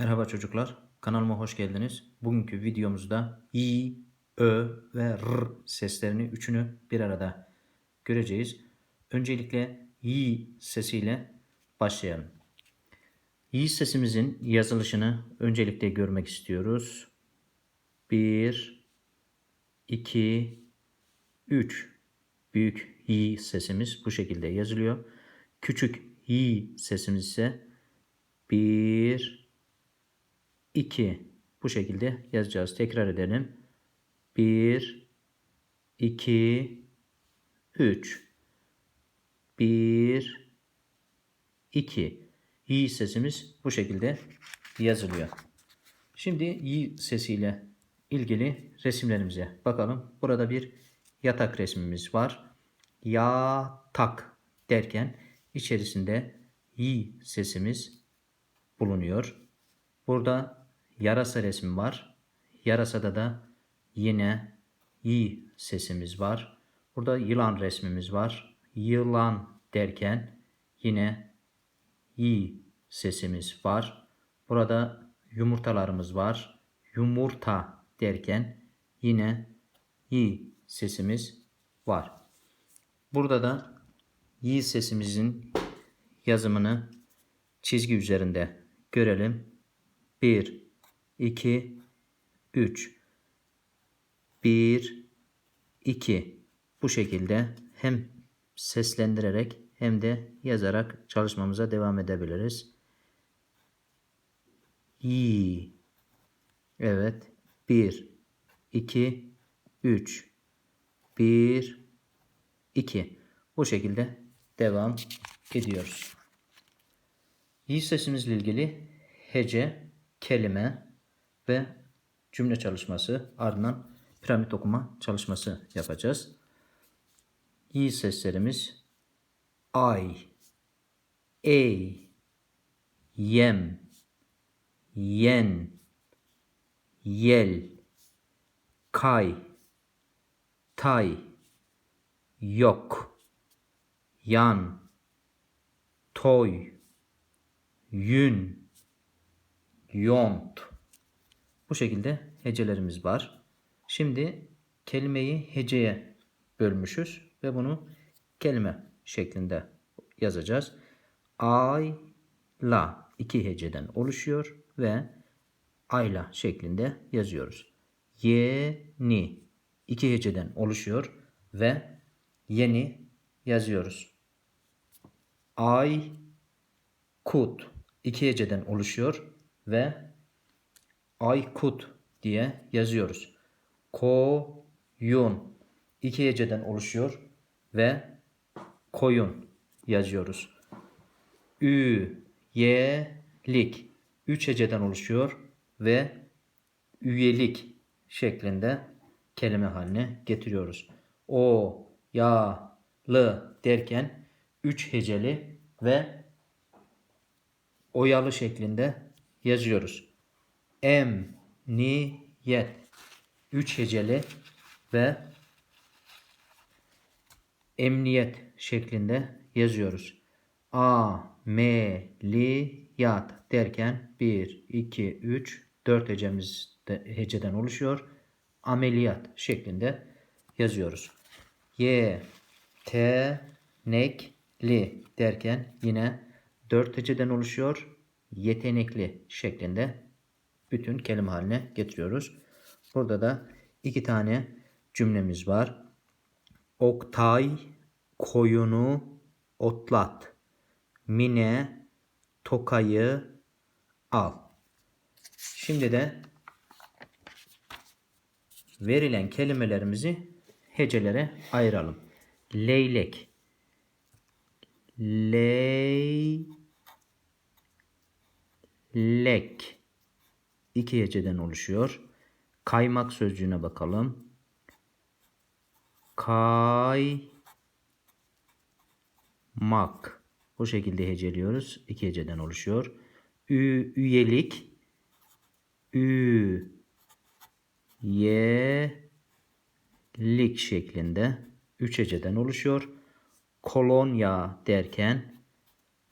Merhaba çocuklar, kanalıma hoş geldiniz. Bugünkü videomuzda i, ö ve r seslerini üçünü bir arada göreceğiz. Öncelikle i sesiyle başlayalım. i sesimizin yazılışını öncelikle görmek istiyoruz. 1 2 3 Büyük i sesimiz bu şekilde yazılıyor. Küçük i sesimiz ise 1 2 bu şekilde yazacağız. Tekrar edelim. 1 2 3 1 2 i sesimiz bu şekilde yazılıyor. Şimdi i sesiyle ilgili resimlerimize bakalım. Burada bir yatak resmimiz var. Yatak derken içerisinde i sesimiz bulunuyor. Burada yarasa resmi var. Yarasada da yine i sesimiz var. Burada yılan resmimiz var. Yılan derken yine i sesimiz var. Burada yumurtalarımız var. Yumurta derken yine i sesimiz var. Burada da i sesimizin yazımını çizgi üzerinde görelim. 1 2 3 1 2 bu şekilde hem seslendirerek hem de yazarak çalışmamıza devam edebiliriz. İ Evet. 1 2 3 1 2 bu şekilde devam ediyoruz. İ sesimizle ilgili hece, kelime ve cümle çalışması ardından piramit okuma çalışması yapacağız. İ seslerimiz ay, ey, yem, yen, yel, kay, tay, yok, yan, toy, yün, yont. Bu şekilde hecelerimiz var. Şimdi kelimeyi heceye bölmüşüz ve bunu kelime şeklinde yazacağız. Ayla iki heceden oluşuyor ve ayla şeklinde yazıyoruz. Yeni iki heceden oluşuyor ve yeni yazıyoruz. Ay kut iki heceden oluşuyor ve Aykut diye yazıyoruz. Koyun iki heceden oluşuyor ve koyun yazıyoruz. Üyelik üç heceden oluşuyor ve üyelik şeklinde kelime haline getiriyoruz. O, ya, lı derken üç heceli ve oyalı şeklinde yazıyoruz. Emniyet. Üç heceli ve emniyet şeklinde yazıyoruz. Ameliyat derken 1, 2, 3, 4 hecemiz de heceden oluşuyor. Ameliyat şeklinde yazıyoruz. Y, T, nekli derken yine 4 heceden oluşuyor. Yetenekli şeklinde bütün kelime haline getiriyoruz. Burada da iki tane cümlemiz var. Oktay koyunu otlat. Mine tokayı al. Şimdi de verilen kelimelerimizi hecelere ayıralım. Leylek. Leylek iki heceden oluşuyor. Kaymak sözcüğüne bakalım. Kaymak. Bu şekilde heceliyoruz. İki heceden oluşuyor. Ü, üyelik. Ü, ye, lik şeklinde. Üç heceden oluşuyor. Kolonya derken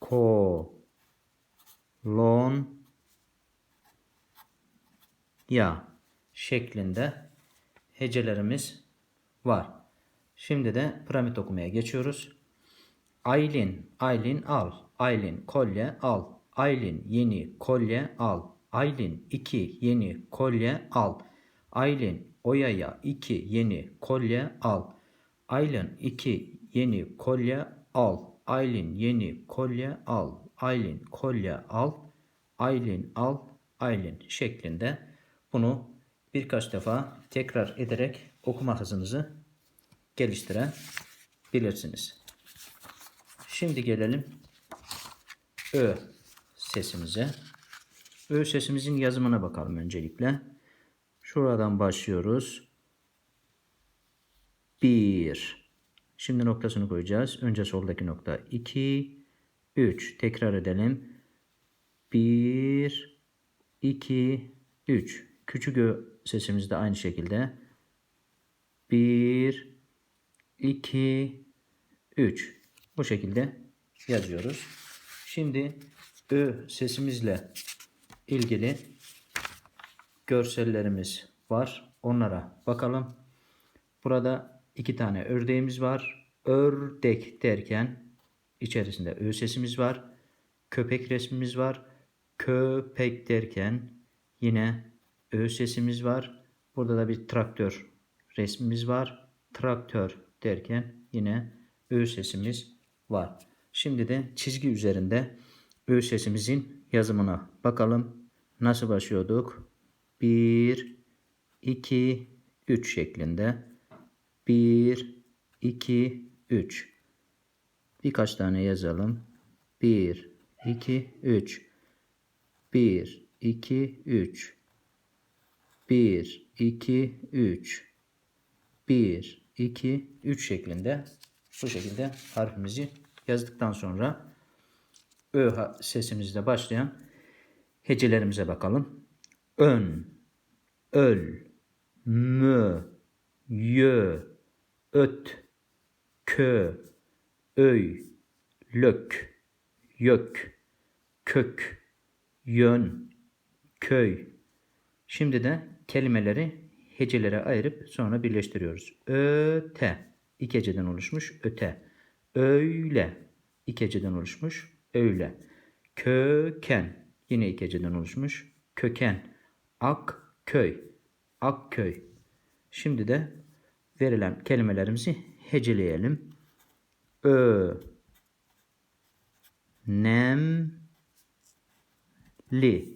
ko, lon, ya şeklinde hecelerimiz var. Şimdi de piramit okumaya geçiyoruz. Aylin, Aylin al. Aylin kolye al. Aylin yeni kolye al. Aylin iki yeni kolye al. Aylin Oya'ya iki yeni kolye al. Aylin iki yeni kolye al. Aylin yeni kolye al. Aylin kolye al. Aylin al. Aylin şeklinde bunu birkaç defa tekrar ederek okuma hızınızı geliştirebilirsiniz. Şimdi gelelim Ö sesimize. Ö sesimizin yazımına bakalım öncelikle. Şuradan başlıyoruz. 1. Şimdi noktasını koyacağız. Önce soldaki nokta 2 3. Tekrar edelim. 1 2 3. Küçük ö sesimiz de aynı şekilde. 1 2 3. Bu şekilde yazıyoruz. Şimdi ö sesimizle ilgili görsellerimiz var. Onlara bakalım. Burada iki tane ördeğimiz var. Ördek derken içerisinde ö sesimiz var. Köpek resmimiz var. Köpek derken yine ö sesimiz var. Burada da bir traktör resmimiz var. Traktör derken yine ö sesimiz var. Şimdi de çizgi üzerinde ö sesimizin yazımına bakalım. Nasıl başlıyorduk? 1 2 3 şeklinde. 1 2 3 Birkaç tane yazalım. 1 2 3 1 2 3 1 2 3 1 2 3 şeklinde bu şekilde harfimizi yazdıktan sonra ö sesimizle başlayan hecelerimize bakalım. Ön, öl, mö, yö, öt, kö, öy, lök, yök, kök, yön, köy. Şimdi de kelimeleri hecelere ayırıp sonra birleştiriyoruz. Öte, iki heceden oluşmuş öte. Öyle, iki heceden oluşmuş öyle. Köken, yine iki heceden oluşmuş köken. Akköy, Akköy. Şimdi de verilen kelimelerimizi heceleyelim. Ö, nem, li,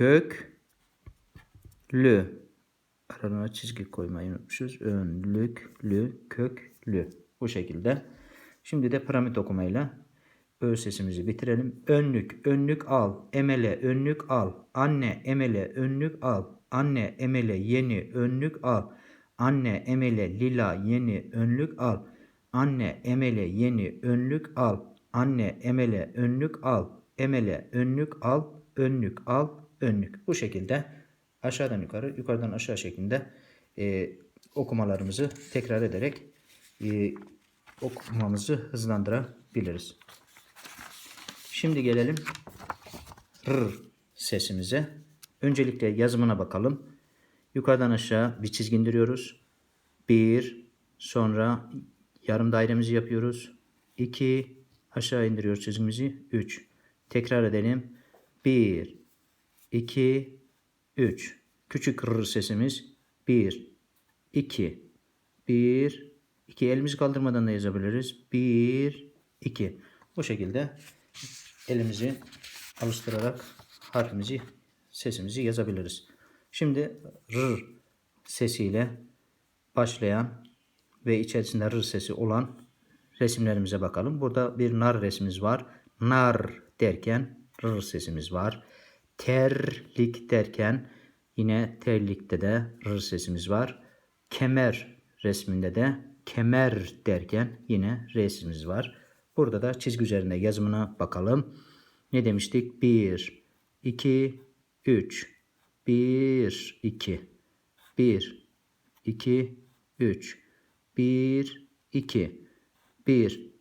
lük, yön, tem, ön, lük, lü, kök, lü. Aralarına çizgi koymayı unutmuşuz. Önlüklü, köklü. Bu şekilde. Şimdi de piramit okumayla ö sesimizi bitirelim. Önlük, önlük al. Emele, önlük al. Anne, emele, önlük al. Anne, emele, yeni, önlük al. Anne, emele, lila, yeni, önlük al. Anne, emele, yeni, önlük al. Anne, emele, önlük al. Emele, önlük al. Önlük al, önlük. Bu şekilde aşağıdan yukarı, yukarıdan aşağı şeklinde e, okumalarımızı tekrar ederek e, okumamızı hızlandırabiliriz. Şimdi gelelim r sesimize. Öncelikle yazımına bakalım. Yukarıdan aşağı bir çizgi indiriyoruz. 1 sonra yarım dairemizi yapıyoruz. 2 aşağı indiriyoruz çizgimizi. 3 tekrar edelim. 1 2 3 küçük r sesimiz 1 2 1 2 elimizi kaldırmadan da yazabiliriz. 1 2 bu şekilde elimizi alıştırarak harfimizi sesimizi yazabiliriz. Şimdi r sesiyle başlayan ve içerisinde r sesi olan resimlerimize bakalım. Burada bir nar resmimiz var. Nar derken r sesimiz var. Terlik derken yine terlikte de r sesimiz var. Kemer resminde de kemer derken yine r sesimiz var. Burada da çizgi üzerinde yazımına bakalım. Ne demiştik? 1, 2, 3. 1, 2. 1, 2, 3. 1, 2. 1,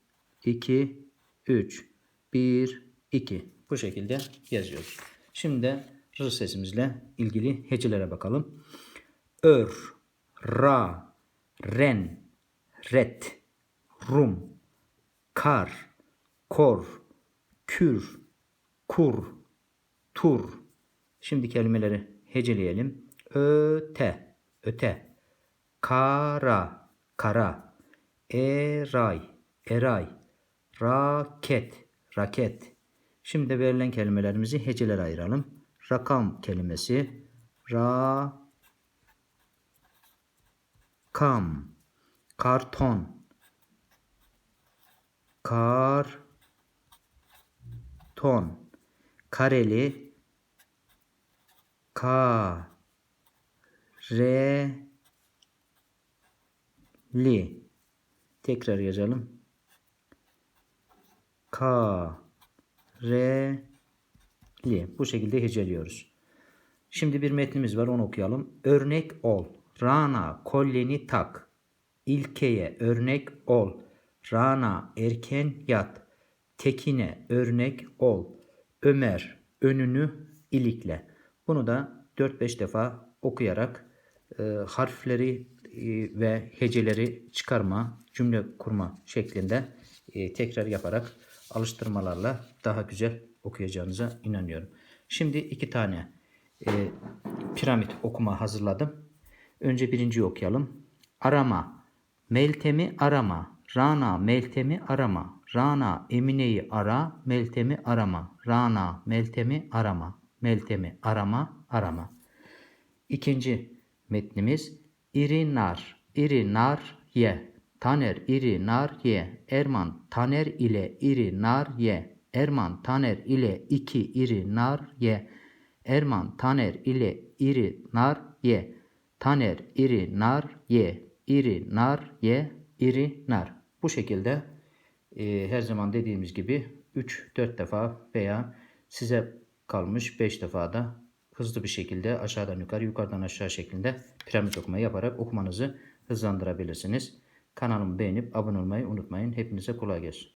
2, 3. 1, 2. Bu şekilde yazıyoruz. Şimdi de r sesimizle ilgili hecelere bakalım. Ör, ra, ren, ret, rum, kar, kor, kür, kur, tur. Şimdi kelimeleri heceleyelim. Öte, öte, kara, kara, eray, eray, raket, raket. Şimdi verilen kelimelerimizi hecelere ayıralım. Rakam kelimesi. Ra kam karton. Kar ton kareli. Ka re li tekrar yazalım. Ka re li bu şekilde heceliyoruz. Şimdi bir metnimiz var onu okuyalım. Örnek ol. Rana kolyeni tak. İlkeye örnek ol. Rana erken yat. Tekine örnek ol. Ömer önünü ilikle. Bunu da 4-5 defa okuyarak e, harfleri e, ve heceleri çıkarma, cümle kurma şeklinde e, tekrar yaparak alıştırmalarla daha güzel okuyacağınıza inanıyorum. Şimdi iki tane e, piramit okuma hazırladım. Önce birinciyi okuyalım. Arama. Meltem'i arama. Rana Meltem'i arama. Rana Emine'yi ara. Meltem'i arama. Rana Meltem'i arama. Meltem'i arama arama. İkinci metnimiz iri nar. İri nar ye. Taner iri nar ye. Erman Taner ile iri nar ye. Erman Taner ile iki iri nar ye. Erman Taner ile iri nar ye. Taner iri nar ye. İri nar ye. İri nar. Bu şekilde e, her zaman dediğimiz gibi 3-4 defa veya size kalmış 5 defa da hızlı bir şekilde aşağıdan yukarı yukarıdan aşağı şeklinde piramit okuma yaparak okumanızı hızlandırabilirsiniz. Kanalımı beğenip abone olmayı unutmayın. Hepinize kolay gelsin.